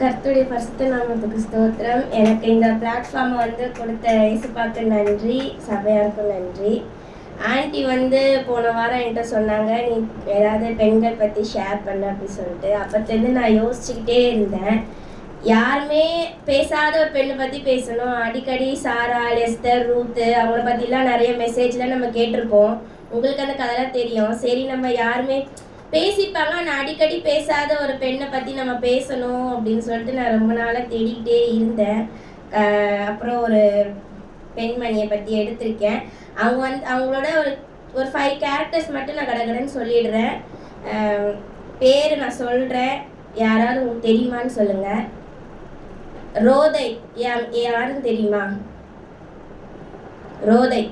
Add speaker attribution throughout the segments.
Speaker 1: கர்த்துடைய பரிசுத்த நாமத்துக்கு ஸ்தோத்திரம். எனக்கு இந்த பிளாட்ஃபார்மை வந்து கொடுத்த இயேசுப்பாக்கு நன்றி சபையாருக்கும் நன்றி. ஆன்ட்டி வந்து போன வாரம் என்கிட்ட சொன்னாங்க நீ ஏதாவது பெண்கள் பற்றி ஷேர் பண்ண அப்படின்னு சொல்லிட்டு. அப்போத்தேருந்து நான் யோசிச்சுக்கிட்டே இருந்தேன். யாருமே பேசாத ஒரு பெண்ணை பற்றி பேசணும். அடிக்கடி சாரா லெஸ்டர் ரூத்து அவங்கள பற்றிலாம் நிறைய மெசேஜ்லாம் நம்ம கேட்டிருப்போம். உங்களுக்கு அந்த கதைலாம் தெரியும். சரி நம்ம யாருமே பேசிப்பாங்க. ஆனால் அடிக்கடி பேசாத ஒரு பெண்ணை பற்றி நம்ம பேசணும் அப்படின்னு சொல்லிட்டு நான் ரொம்ப நாளாக தேடிக்கிட்டே இருந்தேன். அப்புறம் ஒரு பெண்மணியை பற்றி எடுத்திருக்கேன். அவங்க வந்து அவங்களோட ஒரு ஒரு ஃபைவ் கேரக்டர்ஸ் மட்டும் நான் கடகடன்னு சொல்லிடுறேன். பேர் நான் சொல்கிறேன் யாராவது உங்களுக்கு தெரியுமான்னு சொல்லுங்கள் ரோதை யா- யாருன்னு தெரியுமா? ரோதை.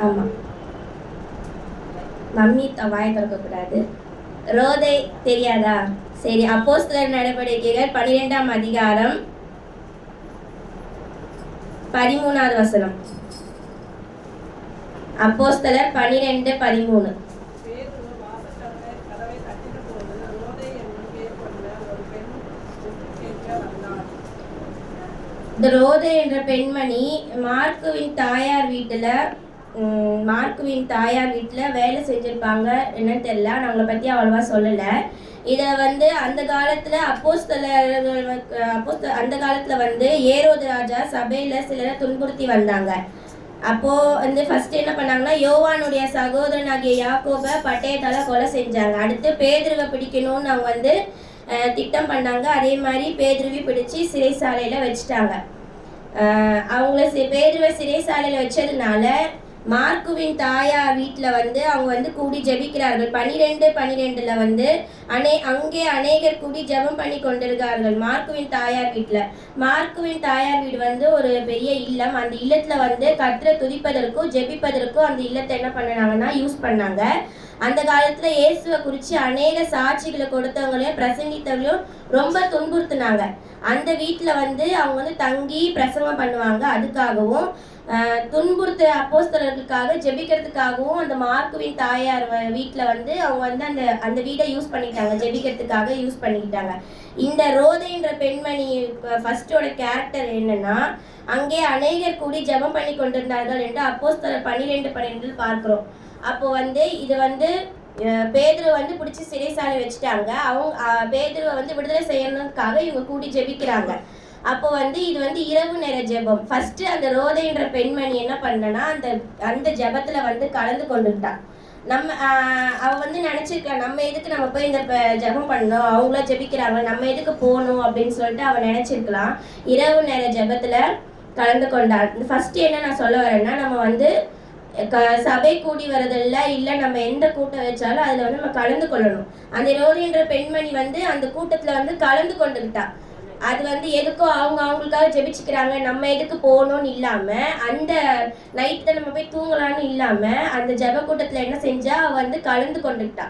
Speaker 1: ஆமாம் மம்மி த- வாய் திறக்கக்கூடாது. ரோதை தெரியாதா? சரி அப்போஸ்தலர் நடவடிக்கைகள் பன்னிரெண்டாம் அதிகாரம் பதிமூணாவது வசனம். அப்போஸ்தலர் பன்னிரெண்டு பதிமூணு. இந்த ரோதை என்ற பெண்மணி மார்க்குவின் தாயார் வீட்டில் மார்க்குவின் தாயார் வீட்டில் வேலை செஞ்சுருப்பாங்க என்னன்னு தெரியல. நான் அவங்கள பற்றி அவ்வளோவா சொல்லலை. இதை வந்து அந்த காலத்தில் அப்போஸ்தலர்கள் அப்போஸ்த அந்த காலத்தில் வந்து ஏரோது ராஜா சபையில் சிலரை துன்புறுத்தி வந்தாங்க. அப்போது வந்து ஃபஸ்ட்டு என்ன பண்ணாங்கன்னா யோவானுடைய சகோதரன் ஆகிய யாக்கோபை பட்டயத்தால் கொலை செஞ்சாங்க. அடுத்து பேதுருவை பிடிக்கணும்னு அவங்க வந்து திட்டம் பண்ணாங்க. அதே மாதிரி பேதுருவி பிடிச்சி சிறைசாலையில் வச்சுட்டாங்க. அவங்கள சி பேதுருவை சிறைசாலையில் வச்சதுனால மார்க்குவின் தாயார் வீட்டில் வந்து அவங்க வந்து கூடி ஜெபிக்கிறார்கள். பனிரெண்டு பனிரெண்டில் வந்து அனே அங்கே அநேகர் கூடி ஜெபம் பண்ணி கொண்டிருக்கார்கள் மார்க்குவின் தாயார் வீட்டில் மார்க்குவின் தாயார் வீடு வந்து ஒரு பெரிய இல்லம். அந்த இல்லத்தில் வந்து கத்திர துதிப்பதற்கும் ஜெபிப்பதற்கும் அந்த இல்லத்தை என்ன பண்ணினாங்கன்னா யூஸ் பண்ணாங்க. அந்த காலத்துல இயேசுவை குறித்து அநேக சாட்சிகளை கொடுத்தவங்களையும் பிரசங்கித்தவங்களையும் ரொம்ப துன்புறுத்துனாங்க. அந்த வீட்டில் வந்து அவங்க வந்து தங்கி பிரசங்கம் பண்ணுவாங்க. அதுக்காகவும் துன்புறுத்த அப்போஸ்தலர்களுக்காக ஜெபிக்கிறதுக்காகவும் அந்த மார்க்குவின் தாயார் வீட்டில் வந்து அவங்க வந்து அந்த அந்த வீடை யூஸ் பண்ணிக்கிட்டாங்க. ஜெபிக்கிறதுக்காக யூஸ் பண்ணிக்கிட்டாங்க. இந்த ரோதைன்ற பெண்மணி ஃபர்ஸ்டோட கேரக்டர் என்னன்னா அங்கே அநேகர் கூடி ஜெபம் பண்ணி கொண்டிருந்தார்கள் என்று அப்போஸ்தலர் பன்னிரெண்டு பன்னிரெண்டில் பார்க்கிறோம். அப்போ வந்து இது வந்து பேதுரு வந்து பிடிச்சி சிறைசாலை வச்சுட்டாங்க. அவங்க பேதுருவை வந்து விடுதலை செய்யணுக்காக இவங்க கூடி ஜெபிக்கிறாங்க. அப்போ வந்து இது வந்து இரவு நேர ஜெபம். ஃபர்ஸ்ட் அந்த ரோதைன்ற பெண்மணி என்ன பண்ணனா அந்த அந்த ஜெபத்துல வந்து கலந்து கொண்டுட்டான் நம்ம அவள் அவ வந்து நினைச்சிருக்கா நம்ம எதுக்கு நம்ம போய் இந்த ஜெபம் பண்ணோம் அவங்கள ஜெபிக்கிறாங்க நம்ம எதுக்கு போகணும் அப்படின்னு சொல்லிட்டு அவ நினைச்சிருக்கலாம். இரவு நேர ஜெபத்தில் கலந்து கொண்டாள் ஃபர்ஸ்ட் என்ன நான் சொல்ல வரேன்னா நம்ம வந்து சபை கூடி வரதில்ல இல்லை. நம்ம எந்த கூட்டம் வச்சாலும் அதில் வந்து நம்ம கலந்து கொள்ளணும். அந்த ரோதின்ற பெண்மணி வந்து அந்த கூட்டத்தில் வந்து கலந்து கொண்டுக்கிட்டா அது வந்து எதுக்கோ அவங்க அவங்களுக்காக ஜெபிச்சுக்கிறாங்க. நம்ம எதுக்கு போகணும்னு இல்லாமல் அந்த நைட்டு நம்ம போய் தூங்கலான்னு இல்லாமல் அந்த ஜெப கூட்டத்தில் என்ன செஞ்சா அவள் வந்து கலந்து கொண்டுக்கிட்டா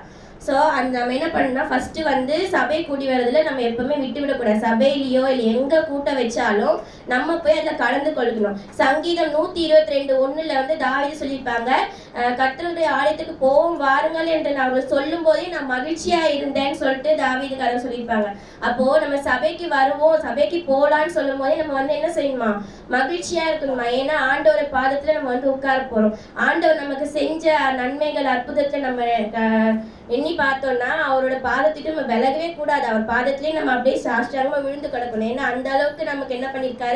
Speaker 1: ஸோ அந்த நம்ம என்ன பண்ணணும்னா ஃபஸ்ட்டு வந்து சபை கூடி வரதில் நம்ம எப்பவுமே விட்டு விடக்கூடாது சபையிலையோ இல்லை எங்கே கூட்டம் வச்சாலும் நம்ம போய் அதில் கலந்து கொள்ளணும் சங்கீதம் நூத்தி இருபத்தி ரெண்டு ஒண்ணுல வந்து தாவீது சொல்லியிருப்பாங்க கத்தருடைய ஆலயத்துக்கு போவோம் வாருங்கள் என்று நான் அவர்கள் சொல்லும் போதே நான் மகிழ்ச்சியா இருந்தேன்னு சொல்லிட்டு தாவீதுக்காரன் சொல்லியிருப்பாங்க. அப்போ நம்ம சபைக்கு வருவோம் சபைக்கு போகலான்னு சொல்லும் போதே நம்ம வந்து என்ன செய்யணுமா? மகிழ்ச்சியா இருக்கணுமா? ஏன்னா ஆண்டவரை பாதத்துல நம்ம வந்து உட்கார போறோம். ஆண்டவர் நமக்கு செஞ்ச நன்மைகள் அற்புதத்தை நம்ம எண்ணி பார்த்தோம்னா அவரோட பாதத்திட்டு நம்ம விலகவே கூடாது. அவர் பாதத்திலேயே நம்ம அப்படியே சாஷ்டாங்கமா விழுந்து கிடக்கணும். ஏன்னா அந்த அளவுக்கு நமக்கு என்ன பண்ணியிருக்காரு?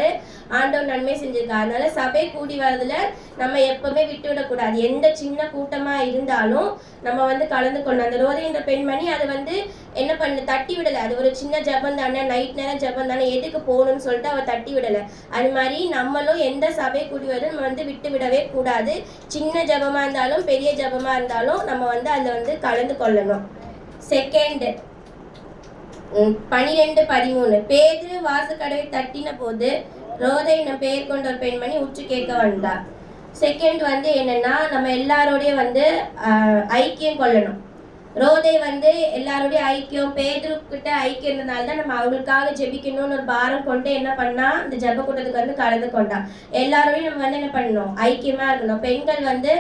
Speaker 1: ஆண்டவர் நன்மை செஞ்சிருக்காரு. அதனால சபை கூடி வரதுல நம்ம எப்பவுமே விட்டு விடக்கூடாது எந்த சின்ன கூட்டமா இருந்தாலும் நம்ம வந்து கலந்து கொள்ளணும். அந்த ரோதி என்ற பெண்மணி அது வந்து என்ன பண்ணு தட்டி விடலை. அது ஒரு சின்ன ஜபம் தானே நைட் நேரம் ஜபம் தானே எதுக்கு போகணும்னு சொல்லிட்டு அவ தட்டி விடலை. அது மாதிரி நம்மளும் எந்த சபை கூடி வரதும் நம்ம வந்து விட்டு விடவே கூடாது. சின்ன ஜபமா இருந்தாலும் பெரிய ஜபமா இருந்தாலும் நம்ம வந்து அதில் வந்து கலந்து கொள்ளணும். செகண்ட் பனிரெண்டு பதிமூணு. பேது வாசக்கடவை தட்டின போது ரோதை என்னும் பெயர் கொண்ட ஒரு பெண்மணி உற்று கேட்க வந்தார். செகண்ட் வந்து என்னன்னா நம்ம எல்லாரோடையும் வந்து ஐக்கியம் கொள்ளணும். ரோதை வந்து எல்லாருடைய ஐக்கியம் பேதுருக்கிட்ட ஐக்கியம் இருந்தனால தான் நம்ம அவங்களுக்காக ஜெபிக்கணும்னு ஒரு பாரம் கொண்டு என்ன பண்ணா இந்த ஜெப கூட்டத்துக்கு வந்து கலந்து கொண்டா. எல்லாரோடையும் நம்ம வந்து என்ன பண்ணணும்? ஐக்கியமா இருக்கணும். பெண்கள் வந்து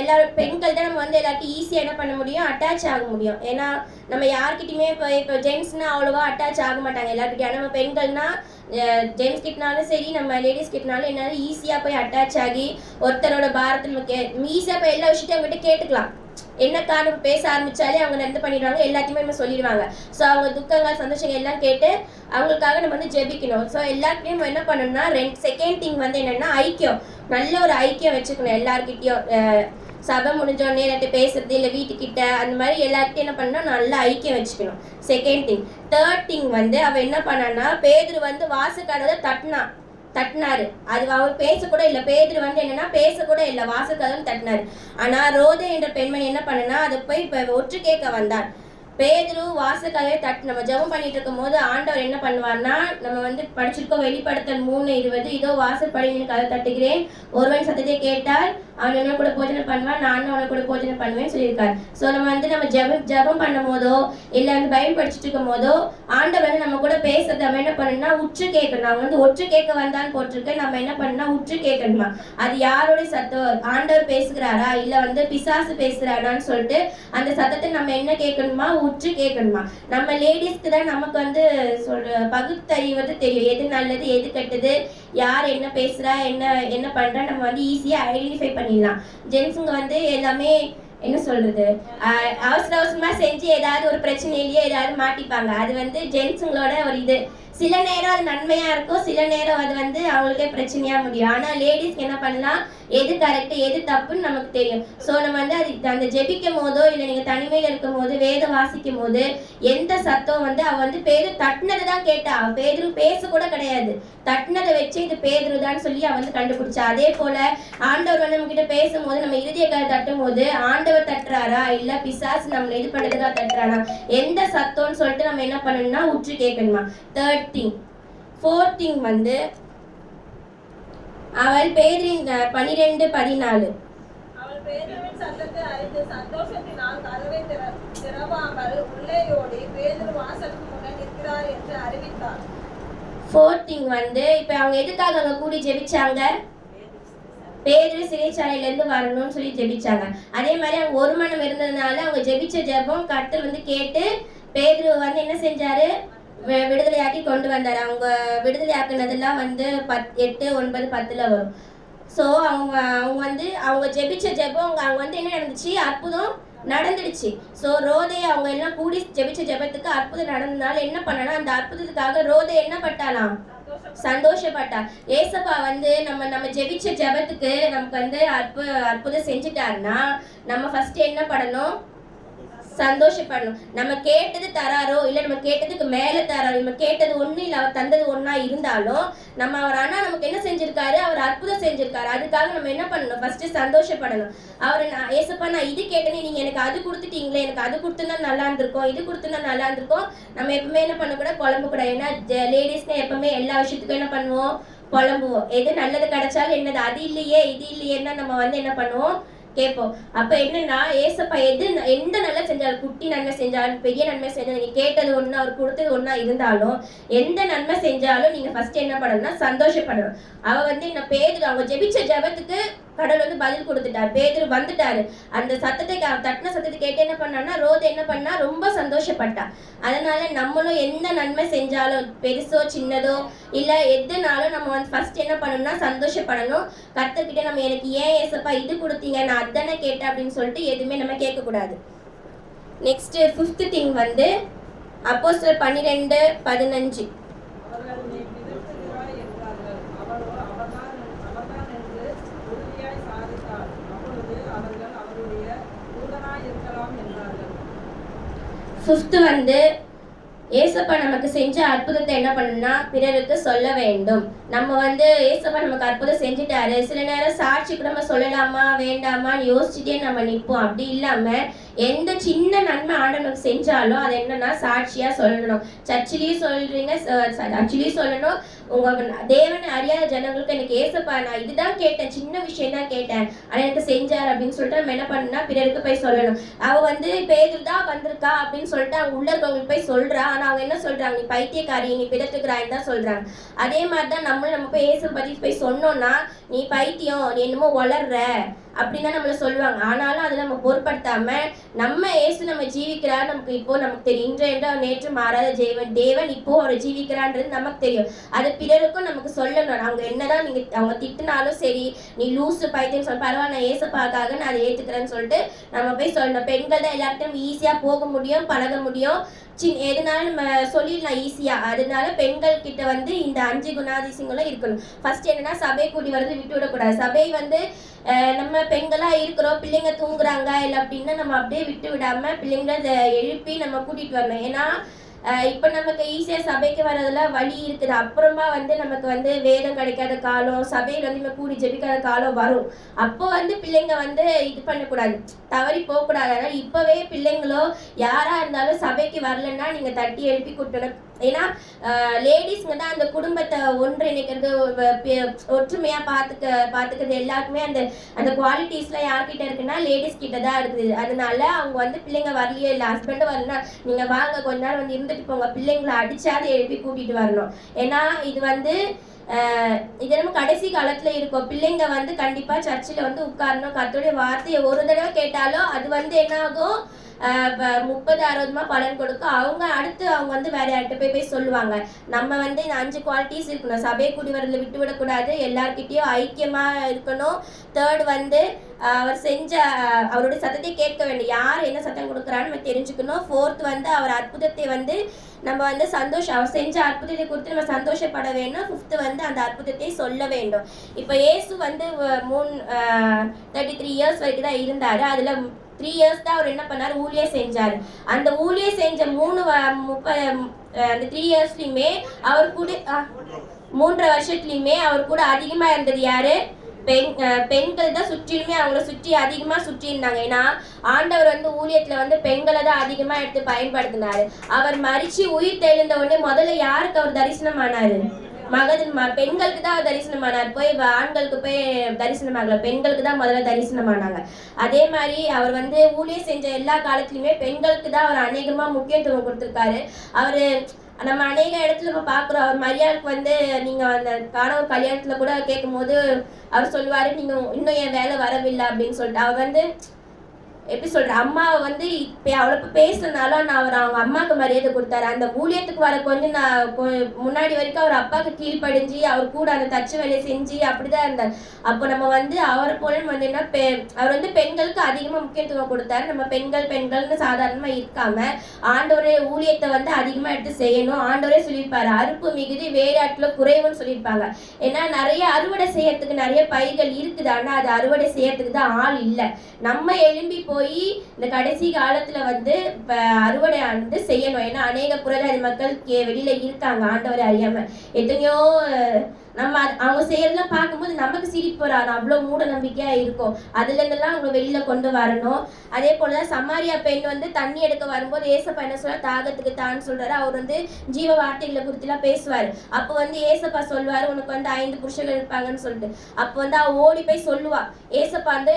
Speaker 1: எல்லாரும் பெண்கள் தான் நம்ம வந்து எல்லாத்தையும் ஈஸியாக என்ன பண்ண முடியும்? அட்டாச் ஆக முடியும். ஏன்னா நம்ம யார்கிட்டயுமே இப்போ இப்போ ஜென்ட்ஸ்னால் அவ்வளோவா அட்டாச் ஆக மாட்டாங்க. எல்லாருக்கிட்டையும் நம்ம பெண்கள்னா ஜென்ஸ் கிட்டனாலும் சரி நம்ம லேடிஸ் கிட்டனாலும் என்னாலும் ஈஸியாக போய் அட்டாச் ஆகி ஒருத்தரோட பாரத்தில் நம்ம கே ஈஸியாக போய் எல்லா விஷயத்தையும் அவங்ககிட்ட கேட்டுக்கலாம். என்ன காரணம் பேச ஆரம்பிச்சாலே அவங்க என்ன பண்ணிடுவாங்க எல்லாத்தையுமே நம்ம சொல்லிடுவாங்க. ஸோ அவங்க துக்கங்கள் சந்தோஷங்கள் எல்லாம் கேட்டு அவங்களுக்காக நம்ம வந்து ஜெபிக்கணும். ஸோ எல்லாருக்குமே நம்ம என்ன பண்ணணும்னா ரெண்டு செகண்ட் திங் வந்து என்னென்னா ஐக்கியம். நல்ல ஒரு ஐக்கியம் வச்சுக்கணும். எல்லாருக்கிட்டையும் சபை முடிஞ்சோடனே இல்லாட்டி பேசுறது இல்லை வீட்டுக்கிட்ட அந்த மாதிரி எல்லாருக்கிட்டையும் என்ன பண்ணணும் நல்ல ஐக்கியம் வச்சுக்கணும். செகண்ட் திங் தேர்ட் திங் வந்து அவள் என்ன பண்ணான்னா பேதர் வந்து வாசக்கடவை தட்டினா. தட்டினாரு. அது அவர் பேசக்கூட இல்லை. பேதர் வந்து என்னன்னா பேசக்கூட இல்லை. வாசக்கதவு தட்டினாரு. ஆனால் ரோதே என்ற பெண்மணி என்ன பண்ணுனா அதை போய் இப்போ ஒற்று கேட்க வந்தார். பேதுரு வாசக்கதவை தட் நம்ம ஜெபம் பண்ணிட்டு இருக்கும் போது ஆண்டவர் என்ன பண்ணுவார்னா நம்ம வந்து படிச்சிருக்கோம் வெளிப்படுத்தல் மூணு இருபது. இதோ வாசல் படியின் கதை தட்டுகிறேன். ஒருவன் சத்தத்தை கேட்டால் அவன் என்ன கூட போஜனை பண்ணுவான் நானும் அவனை கூட போஜனை பண்ணுவேன் சொல்லியிருக்காரு. ஸோ நம்ம வந்து நம்ம ஜெபம் ஜெபம் பண்ணும் போதோ இல்லை வந்து பைபிள் படிச்சுட்டு இருக்கும் போதோ ஆண்டவர் வந்து நம்ம கூட பேசுறது நம்ம என்ன பண்ணணும்னா உற்று கேட்கணும். அவங்க வந்து ஒற்று கேட்க வந்தான்னு போட்டிருக்கேன். நம்ம என்ன பண்ணணும்னா உற்று கேட்கணுமா? அது யாருடைய சத்தம்? ஆண்டவர் பேசுகிறாரா? இல்லை வந்து பிசாசு பேசுகிறாரான்னு சொல்லிட்டு அந்த சத்தத்தை நம்ம என்ன கேட்கணுமா? உற்று கேட்கணுமா? நம்ம லேடிஸ்க்கு தான் நமக்கு வந்து சொல்ற பகுத்தறிவது தெரியும். எது நல்லது எது கெட்டது யார் என்ன பேசுறா என்ன என்ன பண்றா நம்ம வந்து ஈஸியா ஐடென்டிஃபை பண்ணிடலாம். ஜென்ஸுங்க வந்து எல்லாமே என்ன சொல்றது? அவசர அவசரமா செஞ்சு ஏதாவது ஒரு பிரச்சனையிலேயே ஏதாவது மாட்டிப்பாங்க. அது வந்து ஜென்ஸுங்களோட ஒரு இது. சில நேரம் அது நன்மையா இருக்கும் சில நேரம் அது வந்து அவங்களுக்கே பிரச்சனையா முடியும். ஆனா லேடிஸ்க்கு என்ன பண்ணலாம்? எது கரெக்ட் எது தப்புன்னு நமக்கு தெரியும். ஸோ நம்ம வந்து அது அந்த ஜெபிக்கும் போதோ இல்லை நீங்க தனிமையில இருக்கும் போது வேதம் வாசிக்கும் போது எந்த சத்தம் வந்து அவ வந்து பேரு தட்டினது தான் கேட்டா. அவள் பேதுரு பேச கூட கிடையாது. தட்டினதை வச்சு இது பேதுருதான்னு சொல்லி அவ வந்து கண்டுபிடிச்சா. அதே போல ஆண்டவர் வந்து நம்ம கிட்ட பேசும்போது நம்ம இறுதிய கதை தட்டும் போது ஆண்டவர் தட்டுறாரா? இல்ல பிசாசு நம்மளை இது பண்ணுறதா தட்டுறாரா? எந்த சத்தம்னு சொல்லிட்டு நம்ம என்ன பண்ணணும்னா உற்று கேட்கணுமா? தேர்ட் திங் ஃபோர்த் திங் வந்து அவள் பேரின் பனிரெண்டு பதினாலு.
Speaker 2: அவள் பேதுருவின் சத்தத்தை அறிந்து சந்தோஷத்தினால் கதவை திற திறவாமல் உள்ளே ஓடி பேதுரு வாசலுக்கு முன்னே நிற்கிறார் என்று அறிவித்தார்.
Speaker 1: ஃபோர்த் திங் வந்து இப்போ அவங்க எதுக்காக அங்கே கூடி ஜெபிச்சாங்க? பேரு சிறைச்சாலையில இருந்து வரணும்னு சொல்லி ஜெபிச்சாங்க. அதே மாதிரி அவங்க ஒரு மனம் இருந்ததுனால அவங்க ஜெபிச்ச ஜெபம் கர்த்தர் வந்து கேட்டு பேதுரு வந்து என்ன செஞ்சாரு? விடுதலையாக்கி கொண்டு வந்தார். அவங்க விடுதலையாக்குனதெல்லாம் வந்து பத் எட்டு ஒன்பது பத்தில் வரும். ஸோ அவங்க அவங்க வந்து அவங்க ஜெபிச்ச ஜெபம் அவங்க அவங்க வந்து என்ன நடந்துச்சு? அற்புதம் நடந்துடுச்சு. ஸோ ரோதை அவங்க எல்லாம் கூடி ஜெபிச்ச ஜெபத்துக்கு அற்புதம் நடந்ததுனால என்ன பண்ணனா அந்த அற்புதத்துக்காக ரோதை என்ன பட்டாலாம் சந்தோஷப்பட்டா. ஏசப்பா வந்து நம்ம நம்ம ஜெபிச்ச ஜெபத்துக்கு நமக்கு வந்து அற்பு அற்புதம் செஞ்சுட்டாருன்னா நம்ம ஃபர்ஸ்ட் என்ன பண்ணணும்? சந்தோஷப்படணும். நம்ம கேட்டது தராரோ இல்லை நம்ம கேட்டதுக்கு மேலே தராரோ நம்ம கேட்டது ஒன்றும் இல்லை அவர் தந்தது ஒன்றா இருந்தாலும் நம்ம அவர் அண்ணா நமக்கு என்ன செஞ்சிருக்காரு? அவர் அற்புதம் செஞ்சிருக்காரு. அதுக்காக நம்ம என்ன பண்ணணும்? ஃபஸ்ட்டு சந்தோஷப்படணும். அவர் நான் ஏசப்பா நான் இது கேட்டேனே நீங்கள் எனக்கு அது கொடுத்துட்டீங்களே எனக்கு அது கொடுத்துருந்தா நல்லா இருந்திருக்கும் இது கொடுத்துருந்தா நல்லா இருந்திருக்கும். நம்ம எப்பவுமே என்ன பண்ணக்கூடாது புலம்பு கூடாது ஏன்னா லேடிஸ்னால் எப்பவுமே எல்லா விஷயத்துக்கும் என்ன பண்ணுவோம்? புலம்புவோம் எது நல்லது கிடைச்சாலும் என்னது? அது இல்லையே இது இல்லையேன்னா நம்ம வந்து என்ன பண்ணுவோம்? கேட்போம் அப்ப என்னன்னா ஏசப்பா எது எந்த நன்மை செஞ்சாலும் குட்டி நன்மை செஞ்சாலும் பெரிய நன்மை செஞ்சாலும் நீங்க கேட்டது ஒண்ணா அவர் கொடுத்தது ஒண்ணா இருந்தாலும் எந்த நன்மை செஞ்சாலும் நீங்க ஃபர்ஸ்ட் என்ன பண்ணணும்னா சந்தோஷப்படணும். அவ வந்து என்ன பேரு அவங்க ஜெபிச்ச ஜெபத்துக்கு கடவுள் வந்து பதில் கொடுத்துட்டார். பேதர் வந்துட்டாரு. அந்த சத்தத்தை தட்டின சத்தத்தை கேட்டு என்ன பண்ணான்னா ரோது என்ன பண்ணா ரொம்ப சந்தோஷப்பட்டா. அதனால நம்மளும் எந்த நன்மை செஞ்சாலும் பெருசோ சின்னதோ இல்ல எதுனாலும் நம்ம வந்து ஃபர்ஸ்ட் என்ன பண்ணணும்னா சந்தோஷப்படணும். கர்த்தர்கிட்ட நம்ம எனக்கு ஏன் ஏசப்பா இது கொடுத்தீங்க? நான் அதானே கேட்டேன் அப்படின்னு சொல்லிட்டு எதுவுமே நம்ம கேட்கக்கூடாது. நெக்ஸ்ட் ஃபிஃப்த் திங் வந்து அப்போஸ்தலர் பன்னிரெண்டு பதினஞ்சு. ஃபிஃப்த்து வந்து ஏசப்பா நமக்கு செஞ்ச அற்புதத்தை என்ன பண்ணணும்னா பிறருக்கு சொல்ல வேண்டும். நம்ம வந்து ஏசப்பா நமக்கு அற்புதம் செஞ்சுட்டாரு. சில நேரம் சாட்சி கூட நம்ம சொல்லலாமா வேண்டாமான்னு யோசிச்சுட்டே நம்ம நிற்போம். அப்படி இல்லாமல் எந்த சின்ன நன்மை ஆண்டவனுக்கு செஞ்சாலும் அது என்னன்னா சாட்சியாக சொல்லணும். சர்ச்சிலையும் சொல்றீங்க சர்ச்சிலையும் சொல்லணும். உங்க தேவனை அறியாத ஜனங்களுக்கு எனக்கு ஏசப்பா நான் இதுதான் கேட்டேன் சின்ன விஷயம் தான் கேட்டேன். ஆனா எனக்கு செஞ்சார் அப்படின்னு சொல்லிட்டு நம்ம என்ன பண்ணா பிறருக்கு போய் சொல்லணும். அவ வந்து பேதில் தான் வந்திருக்கா அப்படின்னு சொல்லிட்டு அவங்க உள்ள இருக்கவங்களுக்கு போய் சொல்றா. ஆனா அவங்க என்ன சொல்றாங்க? நீ பைத்தியக்காரி நீ பிதற்றுக்கிறான்னு தான் சொல்றாங்க. அதே மாதிரி தான் நம்மளும் நம்ம போய் ஏசு பத்தி போய் சொன்னோம்னா நீ பைத்தியம் நீ என்னமோ வளர்ற அப்படின்னு தான் நம்மள சொல்லுவாங்க. ஆனாலும் அதை நம்ம பொருட்படுத்தாம நம்ம ஏசு நம்ம ஜீவிக்கிறார் நமக்கு இப்போ நமக்கு தெரியும். இன்று நேற்று மாறாத ஜெயவன் தேவன் இப்போ அவர் ஜீவிக்கிறான்றது நமக்கு தெரியும். அது பிறருக்கும் நமக்கு சொல்லணும். அவங்க என்னதான் நீங்க அவங்க திட்டினாலும் சரி நீ லூசு பைத்தியம் சொல்ல பரவாயில்ல நான் ஏசப்பாக்காக நான் அதை ஏத்துக்கிறேன்னு சொல்லிட்டு நம்ம போய் சொல்லணும் பெண்கள் தான் எல்லார்ட்டும் ஈஸியா போக முடியும் பழக முடியும். சின் எதனால நம்ம சொல்லிடலாம் ஈஸியா அதனால பெண்கள் கிட்ட வந்து இந்த அஞ்சு குணாதிசயங்களும் இருக்கணும். ஃபர்ஸ்ட் என்னன்னா சபை கூடி வரது விட்டு விடக்கூடாது. சபை வந்து நம்ம பெண்களா இருக்கிறோம் பிள்ளைங்க தூங்குறாங்க இல்லை அப்படின்னா நம்ம அப்படியே விட்டு விடாம பிள்ளைங்களை அதை எழுப்பி நம்ம கூட்டிட்டு வரணும். ஏன்னா இப்போ நமக்கு ஈஸியாக சபைக்கு வர்றதுல வழி இருக்குது. அப்புறமா வந்து நமக்கு வந்து வேதம் கிடைக்காத காலம் சபையில் வந்து நம்ம கூடி ஜெபிக்காத காலம் வரும். அப்போ வந்து பிள்ளைங்க வந்து இது பண்ணக்கூடாது. தவறி போகக்கூடாது. அதனால் இப்போவே பிள்ளைங்களோ யாராக இருந்தாலும் சபைக்கு வரலன்னா நீங்கள் தட்டி எழுப்பி கூட்டணும் ஏன்னா லேடிஸ்ங்க தான் அந்த குடும்பத்தை ஒன்றிணைக்கிறது ஒ- பே- ஒற்றுமையா பாத்துக்க பாத்துக்கிறது எல்லாருக்குமே அந்த அந்த குவாலிட்டிஸ்லாம் யார்கிட்ட இருக்குன்னா லேடிஸ் கிட்ட தான் இருக்குது. அதனால அவங்க வந்து பிள்ளைங்க வரலையே இல்லை ஹஸ்பண்டும் வரலனா நீங்க வாங்க கொஞ்ச நாள் வந்து இருந்துட்டு போங்க பிள்ளைங்களை அடிச்சாது எழுப்பி கூட்டிட்டு வரணும். ஏன்னா இது வந்து இது நம்ம கடைசி காலத்துல இருக்கும். பிள்ளைங்க வந்து கண்டிப்பா சர்ச்சில் வந்து உட்காரணும். கர்த்தருடைய வார்த்தையை ஒரு தடவை கேட்டாலும் அது வந்து என்ன ஆகும் முப்பது அறுபதுமா பலன் கொடுக்கும் அவங்க அடுத்து அவங்க வந்து வேற யார்கிட்ட போய் போய் சொல்லுவாங்க. நம்ம வந்து இந்த அஞ்சு குவாலிட்டிஸ் இருக்கணும். சபை குடிவரில் விட்டு விடக்கூடாது எல்லார்கிட்டயும் ஐக்கியமா இருக்கணும். தேர்ட் வந்து அவர் செஞ்ச அவருடைய சத்தத்தை கேட்க வேண்டும். யார் என்ன சத்தம் கொடுக்குறான்னு நம்ம தெரிஞ்சுக்கணும். ஃபோர்த் வந்து அவர் அற்புதத்தை வந்து நம்ம வந்து சந்தோஷம் அவர் செஞ்ச அற்புதத்தை கொடுத்து நம்ம சந்தோஷப்பட வேண்டும். ஃபிஃப்த்து வந்து அந்த அற்புதத்தை சொல்ல வேண்டும். இப்போ இயேசு வந்து மூணு தேர்ட்டி த்ரீ இயர்ஸ் வரைக்கும் தான் இருந்தார். அதில் த்ரீ இயர்ஸ் தான் அவர் என்ன பண்ணார்? ஊழியம் செஞ்சார். அந்த ஊழியம் செஞ்ச மூணு வ- முப்ப அந்த த்ரீ இயர்ஸ்லையுமே அவர் கூட மூன்றரை வருஷத்துலையுமே அவர் கூட அதிகமாக இருந்தது யாரு? பெண் பெண்கள் தான் சுற்றிலுமே அவங்கள சுற்றி அதிகமாக சுற்றி இருந்தாங்க. ஏன்னா ஆண்டவர் வந்து ஊழியத்தில் வந்து பெண்களை தான் அதிகமாக எடுத்து பயன்படுத்தினார். அவர் மறித்து உயிர் தெழுந்த உடனே முதல்ல யாருக்கு அவர் தரிசனம் ஆனார் மகன் பெண்களுக்கு தான் தரிசனமானார். போய் ஆண்களுக்கு போய் தரிசனமாகல. பெண்களுக்கு தான் முதல்ல தரிசனமானாங்க. அதே மாதிரி அவர் வந்து ஊழியர் செஞ்ச எல்லா காலத்துலையுமே பெண்களுக்கு தான் அவர் அநேகமாக முக்கியத்துவம் கொடுத்துருக்காரு. அவர் நம்ம அநேக இடத்துல இப்போ பார்க்குறோம். அவர் மரியாதைக்கு வந்து நீங்கள் அந்த கணவர் கல்யாணத்தில் கூட கேட்கும்போது அவர் சொல்லுவார் நீங்கள் இன்னும் என் வேலை வரவில்லை அப்படின்னு சொல்லிட்டு. அவர் வந்து எப்படி சொல்ற அம்மாவை வந்து இப்போ அவ்வளோ பேசுனாலும் நான் அவர் அவங்க அம்மாவுக்கு மரியாதை கொடுத்தாரு. அந்த ஊழியத்துக்கு வர கொஞ்சம் நான் முன்னாடி வரைக்கும் அவர் அப்பாவுக்கு கீழ்ப்படிஞ்சு அவர் கூட அந்த தச்சு வேலையை செஞ்சு அப்படிதான் இருந்தார். அப்போ நம்ம வந்து அவரை போல வந்து என்ன பெ அவர் வந்து பெண்களுக்கு அதிகமாக முக்கியத்துவம் கொடுத்தாரு. நம்ம பெண்கள் பெண்கள்னு சாதாரணமாக இருக்காம ஆண்டோரே ஊழியத்தை வந்து அதிகமாக எடுத்து செய்யணும். ஆண்டோரே சொல்லியிருப்பாரு அறுப்பு மிகுதி வேலையாட்டில் குறைவுன்னு சொல்லியிருப்பாங்க. ஏன்னா நிறைய அறுவடை செய்யறதுக்கு நிறைய பயிர்கள் இருக்குது. ஆனால் அது அறுவடை செய்யறதுக்கு தான் ஆள் இல்லை. நம்ம எழும்பி போய் இந்த கடைசி காலத்துல வந்து அறுவடை வந்து செய்யணும். ஏன்னா அநேக புறஜாதி மக்கள் வெளியில இருக்காங்க ஆண்டவரை அறியாம. எத்தனையோ நம்ம அவங்க செய்யறதெல்லாம் பார்க்கும்போது நமக்கு சிரிப்பு வராது. அவ்வளோ மூட நம்பிக்கையா இருக்கும். அதுல இருந்தெல்லாம் அவங்க வெளியில கொண்டு வரணும். அதே போலதான் சமாரியா பெண் வந்து தண்ணி எடுக்க வரும்போது ஏசப்பா என்ன சொல்ற தாகத்துக்கு தான் சொல்றாரு. அவர் வந்து ஜீவ வார்த்தைகளை குறித்துலாம் பேசுவார். அப்போ வந்து ஏசப்பா சொல்லுவாரு உனக்கு வந்து ஐந்து புருஷர்கள் இருப்பாங்கன்னு சொல்லிட்டு. அப்போ வந்து அவ ஓடி போய் சொல்லுவா. ஏசப்பா வந்து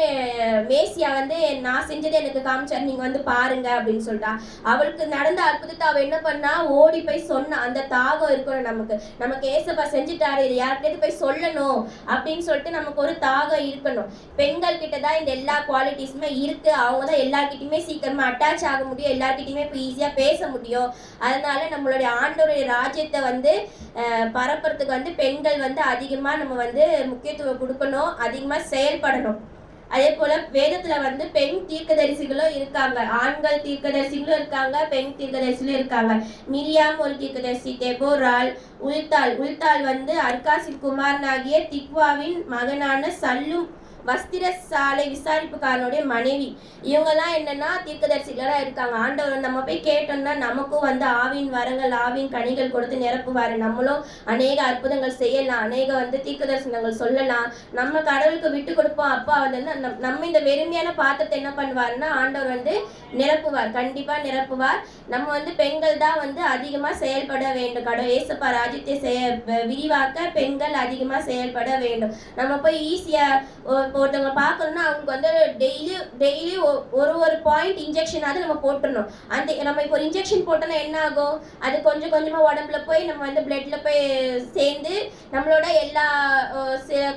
Speaker 1: மேசியா வந்து நாச செஞ்சதை எனக்கு காமிச்சார் நீங்க வந்து பாருங்க அப்படின்னு சொல்லிட்டா அவளுக்கு நடந்த அற்புதத்தை அவ என்ன பண்ணா? ஓடி போய் சொன்ன அந்த தாகம் இருக்கணும் நமக்கு. நமக்கு ஏசப்பா செஞ்சுட்டாரு இது யார்கிட்ட போய் சொல்லணும் அப்படின்னு சொல்லிட்டு நமக்கு ஒரு தாகம் இருக்கணும். பெண்கள் கிட்ட தான் இந்த எல்லா குவாலிட்டிஸுமே இருக்கு. அவங்க தான் எல்லார்கிட்டயுமே சீக்கிரமா அட்டாச் ஆக முடியும் எல்லார்கிட்டயுமே இப்போ ஈஸியா பேச முடியும். அதனால நம்மளுடைய ஆண்டோருடைய ராஜ்யத்தை வந்து பரப்புறதுக்கு வந்து பெண்கள் வந்து அதிகமா நம்ம வந்து முக்கியத்துவம் கொடுக்கணும் அதிகமா செயல்படணும். அதே போல வேதத்துல வந்து பெண் தீர்க்கதரிசிகளும் இருக்காங்க. ஆண்கள் தீர்க்கதரிசிகளும் இருக்காங்க பெண் தீர்க்கதரிசிகளும் இருக்காங்க. மிரியாம் ஒரு தீர்க்கதரிசி தெபோரால் உல்தால். உல்தால் வந்து அர்காசின் குமாரனாகிய திக்வாவின் மகனான சல்லும் வஸ்திர சாலை விசாரிப்புக்காரனுடைய மனைவி. இவங்கெல்லாம் என்னன்னா தீர்க்கதரிசிகளா இருக்காங்க. ஆண்டவர் நம்ம போய் கேட்டோம்னா நமக்கும் வந்து ஆவின் வரங்கள் ஆவின் கனிகள் கொடுத்து நிரப்புவாரு. நம்மளும் அநேக அற்புதங்கள் செய்யலாம். அநேக வந்து தீர்க்கதரிசனங்கள் சொல்லலாம். நம்ம கடவுளுக்கு விட்டு கொடுப்போம். அப்பா வந்து நம்ம இந்த வெறுமையான பாத்திரத்தை என்ன பண்ணுவாருன்னா ஆண்டவர் வந்து நிரப்புவார். கண்டிப்பா நிரப்புவார். நம்ம வந்து பெண்கள் தான் வந்து அதிகமா செயல்பட வேண்டும். கடவுள் ஏசப்பா ராஜ்யத்தை செய விரிவாக்க பெண்கள் அதிகமா செயல்பட வேண்டும். நம்ம போய் ஈஸியா இப்போ ஒருத்தவங்க பார்க்கணும்னா அவங்களுக்கு வந்து டெய்லி டெய்லி ஒரு ஒரு பாயிண்ட் இன்ஜெக்ஷனாவது நம்ம போட்டுடணும். அந்த நம்ம இப்போ ஒரு இன்ஜெக்ஷன் போட்டோன்னா என்ன ஆகும்? அது கொஞ்சம் கொஞ்சமாக உடம்புல போய் நம்ம வந்து பிளட்ல போய் சேர்ந்து நம்மளோட எல்லா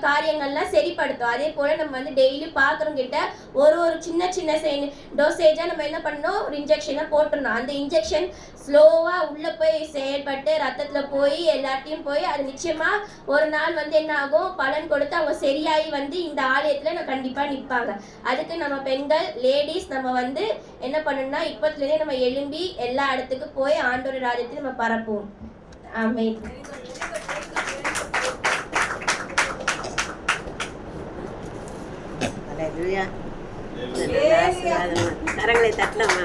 Speaker 1: காரியங்கள்லாம் சரிப்படுத்தும். அதே போல் நம்ம வந்து டெய்லி பார்க்குறவங்கிட்ட ஒரு ஒரு சின்ன சின்ன டோசேஜாக நம்ம என்ன பண்ணணும்? ஒரு இன்ஜெக்ஷனை போட்டுடணும். அந்த இன்ஜெக்ஷன் ஸ்லோவாக உள்ளே போய் செயல்பட்டு ரத்தத்தில் போய் எல்லாத்தையும் போய் அது நிச்சயமாக ஒரு நாள் வந்து என்ன ஆகும்? பலன் கொடுத்து அவங்க சரியாகி வந்து இந்த ஆள் ஆலயத்தில் நான் கண்டிப்பாக நிற்பாங்க அதுக்கு நம்ம பெண்கள் லேடிஸ் நம்ம வந்து என்ன பண்ணணும்னா இப்போத்துலேருந்தே நம்ம எழும்பி எல்லா இடத்துக்கு போய் ஆண்டோட ராஜ்யத்தை நம்ம பரப்புவோம். ஆமென்.
Speaker 3: Haleluya. கரங்களை தட்டலாமா?